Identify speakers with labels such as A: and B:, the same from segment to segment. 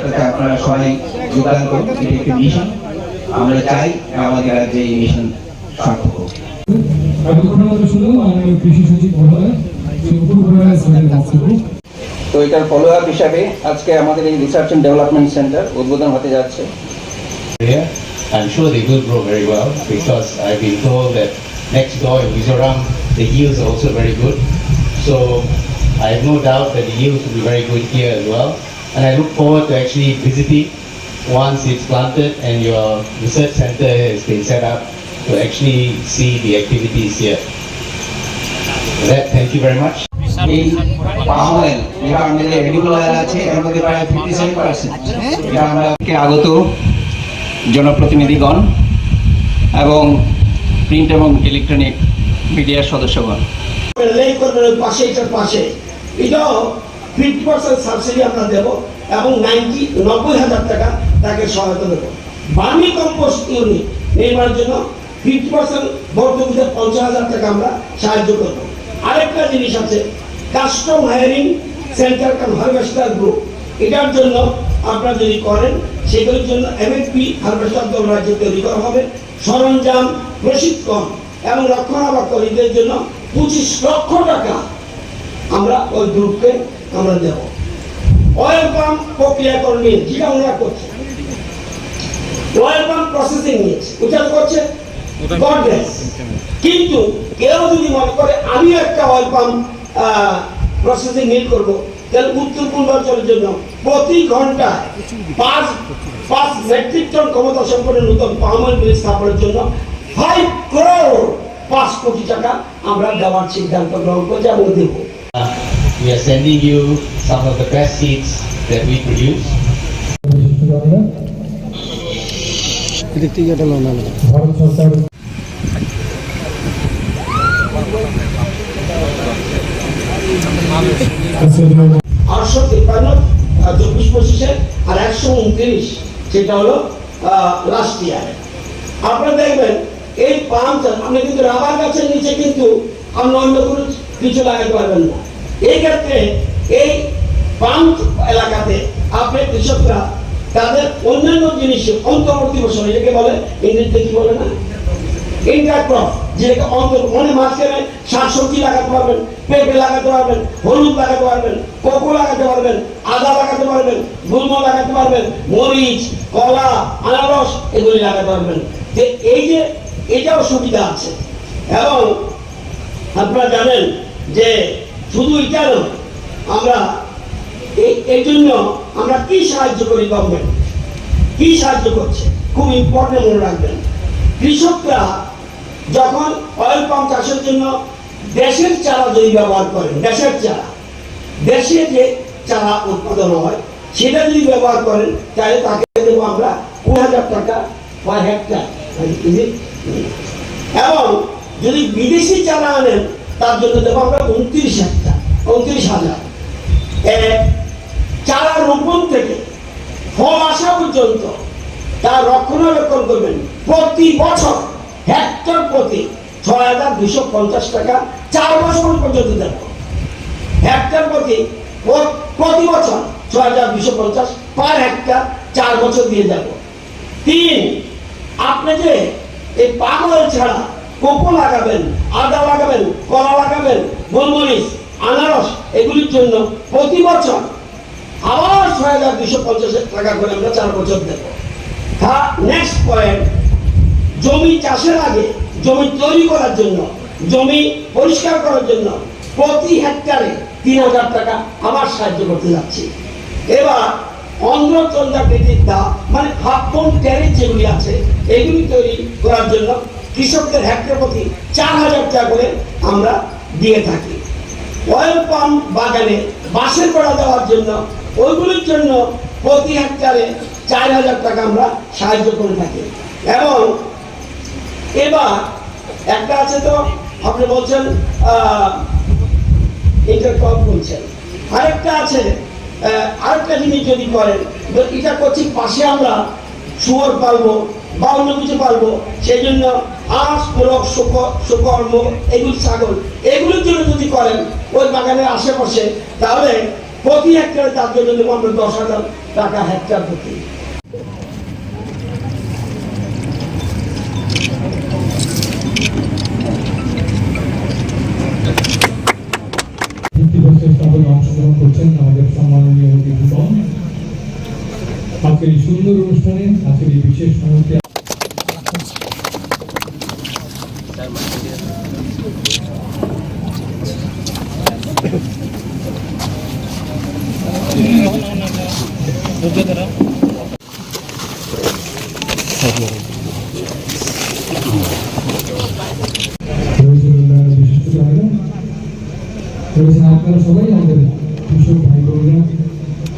A: সেটাতে আপনারা সবাই যোগদান করুন এটি একটি মিশন আমরা চাই আমাদের রাজ্যে এই মিশন সার্থক হোক তো এটার ফলো আপ হিসাবে আজকে আমাদের এই রিসার্চ এন্ড ডেভেলপমেন্ট সেন্টার উদ্বোধন হতে যাচ্ছে.
B: I'm sure they will grow very well because I've been told that next door in Mizoram, the yields are also very good. So I have no doubt that the yields will be very good here as well. And I look forward to actually visiting once it's planted and your research center has been set up to actually see the activities here. With that, thank you very much.
A: এই palm oil যেটা আমাদের edible oil আছে এর মধ্যে প্রায় fifty seven percent এটা আমরা কে আগত জনপ্রতিনিধিগণ এবং প্রিন্ট এবং ইলেকট্রনিক মিডিয়ার সদস্যগণ
C: পাশে এটার পাশে এটাও ফিফটি পার্সেন্ট সাবসিডি আমরা দেবো এবং নাইনটি নব্বই হাজার টাকা তাকে সহায়তা দেবো। বার্মি কম্পোস্ট ইউনিট নির্মাণের জন্য ফিফটি পার্সেন্ট ভর্তুকিতে পঞ্চাশ হাজার টাকা আমরা সাহায্য করব। আরেকটা জিনিস আছে custom hiring centre cum harvester group এটার জন্য আপনারা যদি করেন, সেগুলোর জন্য এমএফপি হারভেস্টার দল রাজ্যে তৈরি করা হবে। সরঞ্জাম প্রশিক্ষণ এবং রক্ষণাবেক্ষণীদের জন্য পঁচিশ লক্ষ টাকা আমরা ওই গ্রুপকে আমরা দেব অয়েল পাম্প প্রক্রিয়াকরণ নিয়ে যেটা ওনারা করছে? অয়েল পাম্প প্রসেসিং ওটা তো করছে? কিন্তু কেউ যদি মনে করে, আমি একটা অয়েল পাম্প প্রসেসিং মিল করব, তাহলে উত্তর পূর্বাঞ্চলের জন্য প্রতি ঘন্টায় পাঁচ পাঁচ মেট্রিক টন ক্ষমতা সম্পন্ন নতুন পাম মিল স্থাপনের জন্য ফাইভ ক্রোর পাঁচ কোটি টাকা আমরা দেওয়ার সিদ্ধান্ত গ্রহণ করছি এবং দেবো।
B: We are sending you some of the best seeds that we produce.
C: আটশো তিপ্পান্ন চব্বিশ পঁচিশে আর একশো উনত্রিশ, সেটা হলো লাস্ট ইয়ারে আপনারা দেখবেন, এই পাম আপনি কিন্তু রাবার গাছের নিচে কিন্তু আপনি অন্য কোনো কিছু লাগাতে পারবেন না এই ক্ষেত্রে এই পাম এলাকাতে আপনার কৃষকরা তাদের অন্যান্য জিনিস অন্তর্বর্তী ফসল এটাকে বলে ইংরেজিতে কি বলে না? ইন্টারক্রপ যেটাকে অন্তর মানে মাঝখানে শাকসবজি লাগাতে পারবেন, পেঁপে লাগাতে পারবেন, হলুদ লাগাতে পারবেন, কোকো লাগাতে পারবেন, আদা লাগাতে পারবেন, গুলমো লাগাতে পারবেন, মরিচ, কলা, আনারস এগুলি লাগাতে পারবেন। যে এই যে এটাও সুবিধা আছে। এবং আপনারা জানেন যে শুধু এটা আমরা এই জন্য আমরা কি সাহায্য করি গভর্নমেন্ট কি সাহায্য করছে? খুব ইম্পর্টেন্ট মনে রাখবেন। কৃষকরা যখন অয়েল পাম্প চাষের জন্য দেশের চারা যদি ব্যবহার করেন, দেশের চারা, দেশে যে চারা উৎপাদন হয়, সেটা যদি ব্যবহার করেন, তাহলে তাকে দেবো আমরা কুড়ি হাজার টাকা পার হেক্টার এবং যদি বিদেশি চারা আনেন তার জন্য দেবো আমরা উনত্রিশ হাজার উনত্রিশ হাজার। চারা রোপণ থেকে ফল আসা পর্যন্ত তার রক্ষণাবেক্ষণ করবেন। প্রতি বছর হেক্টর প্রতি ছয় হাজার দুশো পঞ্চাশ টাকা চার বছর পর্যন্ত দেব হেক্টর প্রতি প্র- প্রতি বছর ছয় হাজার দুশো পঞ্চাশ পার হেক্টর চার বছর দিয়ে যাব তিন, আপনি যে এই পাগল ছাড়া কোকো লাগাবেন, আদা লাগাবেন, কলা লাগাবেন, গোলমরিচ, আনারস, এগুলির জন্য প্রতি বছর আবার ছয় হাজার দুশো পঞ্চাশ টাকা করে আমরা চার বছর দেবো। হ্যাঁ নেক্সট পয়েন্ট জমি চাষের আগে জমি তৈরি করার জন্য, জমি পরিষ্কার করার জন্য প্রতি হেক্টরে তিন হাজার টাকা আবার সাহায্য করতে যাচ্ছি। এবার অন্ধ্রচন্দ্রাকৃতির দা মানে হাফ পন ট্যারিফ যেগুলি আছে, এগুলি তৈরি করার জন্য কৃষকদের হেক্টর প্রতি চার হাজার টাকা করে আমরা দিয়ে থাকি। অয়েল পাম্প বাগানে বাঁশের বেড়া দেওয়ার জন্য ওইগুলির জন্য প্রতি হেক্টরে চার হাজার টাকা আমরা সাহায্য করে থাকি। এবং এবার একটা আছে তো, আপনি বলছেন এটা কম বলছেন। আরেকটা আছে আরেকটা জিনিস যদি করেন এটা করছি, পাশে আমরা শুয়োর পালবো। বা অন্য কিছু পালবো সেই জন্য হাঁস শুকর শুকর্ম এগুলি ছাগল, এগুলোর জন্য যদি করেন, ওই বাগানের আশেপাশে, তাহলে প্রতি হেক্টরে তার জন্য আমরা দশ হাজার টাকা হেক্টর প্রতি।
D: আজকের এই সুন্দর অনুষ্ঠানে, আজকের এই বিশেষ মুহূর্তে রয়েছেন উন্নয়নের বিশিষ্ট জনেরা রয়েছেন আপনারা সবাই আমাদের কৃষক ভাই বোনেরা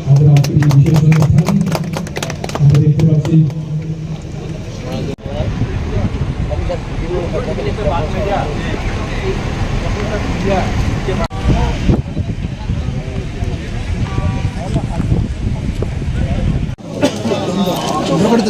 D: আমাদের আজকের এই বিশেষ অনুষ্ঠান আমরা দেখতে পাচ্ছি কোনো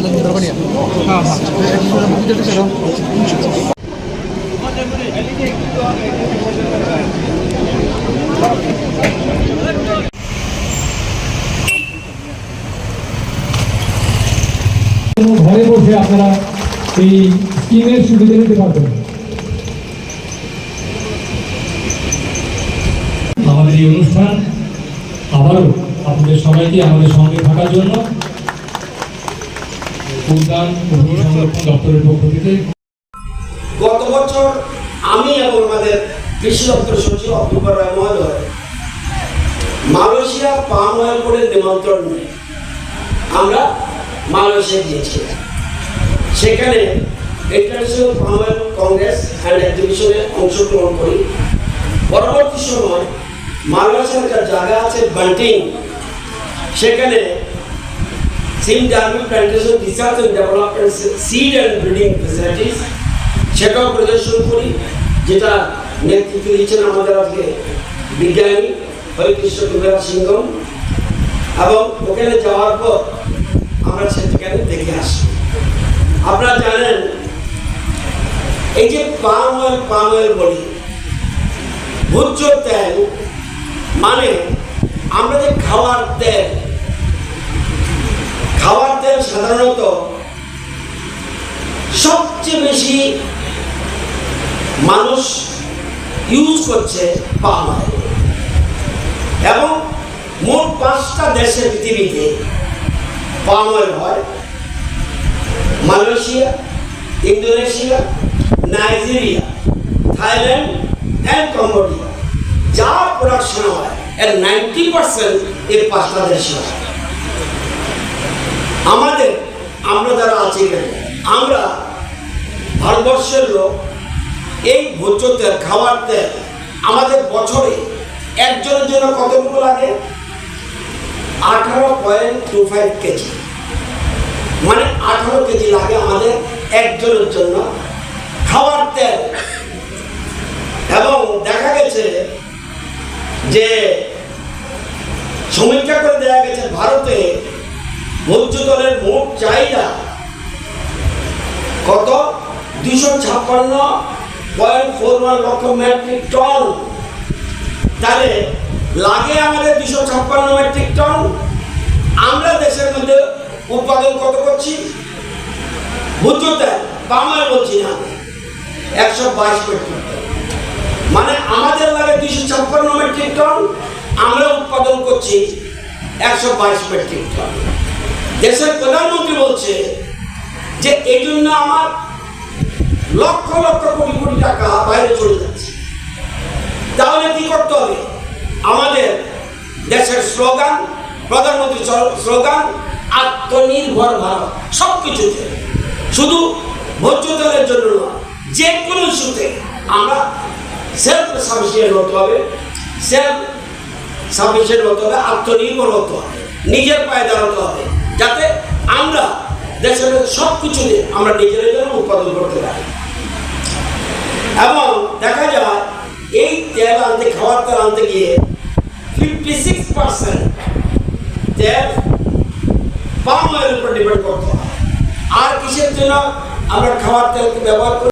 D: ঘরে বসে আপনারা এই স্কিমের সুবিধা নিতে পারবেন আমাদের এই অনুষ্ঠান আবারও আপনাদের সবাইকে আমাদের সঙ্গে থাকার জন্য উদ্যান দপ্তরের পক্ষ থেকে
C: গত বছর আমি এবং আমাদের কৃষি দপ্তর সচিব অক্টোবর রায় মহোদয় মালয়েশিয়া পাম অয়েল বোর্ডের নিমন্ত্রণ নিয়ে আমরা মালয়েশিয়া গিয়েছিলাম। সেখানে international palm oil congress and এক্সিবিশনে অংশগ্রহণ করি। পরবর্তী সময় মালয়েশিয়ার জায়গা আছে বান্টিং সেখানে Sime Darby plantation research and development seed and breeding facilities সেটাও প্রদর্শন করি যেটা নেতৃত্ব দিচ্ছেন আমাদের আজকে বিজ্ঞানী হরিকৃষ্ণ কুমার সিংহম এবং ওখানে যাওয়ার পর আমরা সেখানে দেখে আসি আপনারা জানেন এই যে পাম অয়েল পাম অয়েল বলি ভোজ্য তেল মানে আমরা যে খাওয়ার তেল সাধারণত সবচেয়ে বেশি মানুষ ইউজ করছে অয়েল এবং মোট পাঁচটা দেশে পৃথিবীতে পাম হয়। Malaysia, Indonesia, Nigeria, Thailand and Cambodia. যা প্রোডাকশন হয়, এর নাইনটি পার্সেন্ট এই পাঁচটা দেশে হয়। আমাদের, আমরা যারা আছি এখানে, আমরা ভারতবর্ষের লোক, এই ভোজ্য তেল খাওয়ার তেল, আমাদের বছরে একজনের জন্য কতটুকু লাগে? আঠারো পয়েন্ট টু ফাইভ কেজি। মানে আঠারো কেজি লাগে আমাদের একজনের জন্য খাওয়ার তেল। এবং দেখা গেছে যে সমীক্ষা করে দেখা গেছে ভারতে ভোজ্য তেলের মোট চাহিদা কত? দুশো ছাপ্পান্ন পয়েন্ট ফোর ওয়ান লক্ষ মেট্রিক টন। তাহলে লাগে আমাদের দুশো ছাপ্পান্ন মেট্রিক টন? আমরা দেশের মধ্যে উৎপাদন কত করছি? তেল বাংলায় বলছি না। একশো বাইশ মেট্রিক টন। মানে আমাদের লাগে দুশো ছাপ্পান্ন মেট্রিক টন, আমরা উৎপাদন করছি একশো বাইশ মেট্রিক টন। দেশের প্রধানমন্ত্রী বলছে যে এই জন্য আমার লক্ষ লক্ষ কোটি কোটি টাকা বাইরে চলে যাচ্ছে। তাহলে কি করতে হবে? আমাদের দেশের স্লোগান, প্রধানমন্ত্রী স্লোগান, আত্মনির্ভর ভারত সব কিছুতে শুধু ভোজ্য তেলের জন্য নয় যে কোনো ইস্যুতে আমরা সেলফ সাফিসিয়েন্ট হতে হবে সেলফ সাফিসিয়েন্ট হতে হবে, আত্মনির্ভর হতে হবে, নিজের পায়ে দাঁড়াতে হবে। যাতে আমরা দেশের সব কিছুতে আমরা নিজেদের জন্য উৎপাদন করতে পারি। এবং দেখা যায়, এই তেল আনতে, খাবার তেল আনতে গিয়ে ফিফটি সিক্স পার্সেন্ট তেল পাম অয়েলের উপর ডিপেন্ড করতে হয়। আর কিসের জন্য আমরা খাবার তেলকে ব্যবহার করি?